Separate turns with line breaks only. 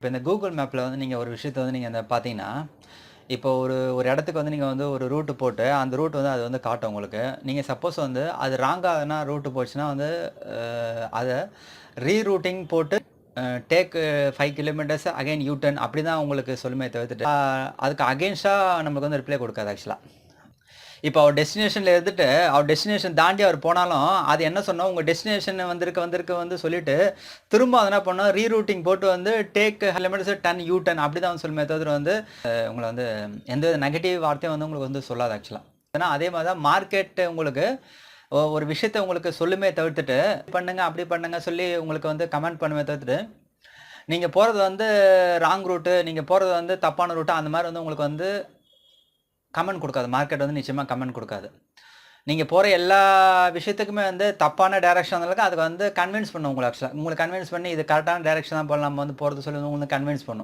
இப்போ இந்த கூகுள் மேப்பில் வந்து நீங்கள் ஒரு விஷயத்தை வந்து நீங்கள் அந்த பார்த்தீங்கன்னா இப்போ ஒரு ஒரு இடத்துக்கு வந்து நீங்கள் வந்து ஒரு ரூட்டு போட்டு அந்த ரூட் வந்து அது வந்து காட்டும் உங்களுக்கு. நீங்கள் சப்போஸ் வந்து அது ராங்காகனா ரூட்டு போச்சுன்னா வந்து அதை ரீரூட்டிங் போட்டு take five kilometres again U turn அப்படி தான் உங்களுக்கு சொல்லுமே தவிர்த்துட்டு அதுக்கு அகெயின்ஸ்டாக நம்மளுக்கு வந்து ரிப்ளை கொடுக்காது ஆக்சுவலாக இப்போ அவர் டெஸ்டினேஷனில் இருந்துட்டு அவர் டெஸ்டினேஷன் தாண்டி அவர் போனாலும் அது என்ன சொன்னோம்? உங்கள் டெஸ்டினேஷன் வந்திருக்க வந்திருக்க வந்து சொல்லிட்டு திரும்ப அது என்ன பண்ணோம்? ரீரூட்டிங் போட்டு வந்து take kilometres turn U turn அப்படி தான் சொல்லுமே தவிர வந்து உங்களை வந்து எந்த நெகட்டிவ் வார்த்தையும் வந்து உங்களுக்கு வந்து சொல்லாது ஆக்சுவலாக ஏன்னா அதே மாதிரி தான் மார்க்கெட்டு உங்களுக்கு ஒரு விஷயத்த உங்களுக்கு சொல்லுமே தவிர்த்துட்டு பண்ணுங்க அப்படி பண்ணுங்க சொல்லி உங்களுக்கு வந்து கமெண்ட் பண்ணுமே தவிர்த்துட்டு நீங்கள் போகிறது வந்து ராங் ரூட்டு நீங்கள் போகிறது வந்து தப்பான ரூட்டு அந்த மாதிரி வந்து உங்களுக்கு வந்து கமெண்ட் கொடுக்காது. மார்க்கெட் வந்து நிச்சயமாக கமெண்ட் கொடுக்காது. நீங்கள் போகிற எல்லா விஷயத்துக்குமே வந்து தப்பான டேரக்ஷன் இருக்கு அதுக்கு வந்து கன்வின்ஸ் பண்ணும் உங்களை ஆக்சுவலாக உங்களுக்கு கன்வின்ஸ் பண்ணி இது கரெக்டான டேரக்ஷன் தான் போல நம்ம வந்து போகிறது சொல்லி உங்களுக்கு கன்வின்ஸ் பண்ணும்.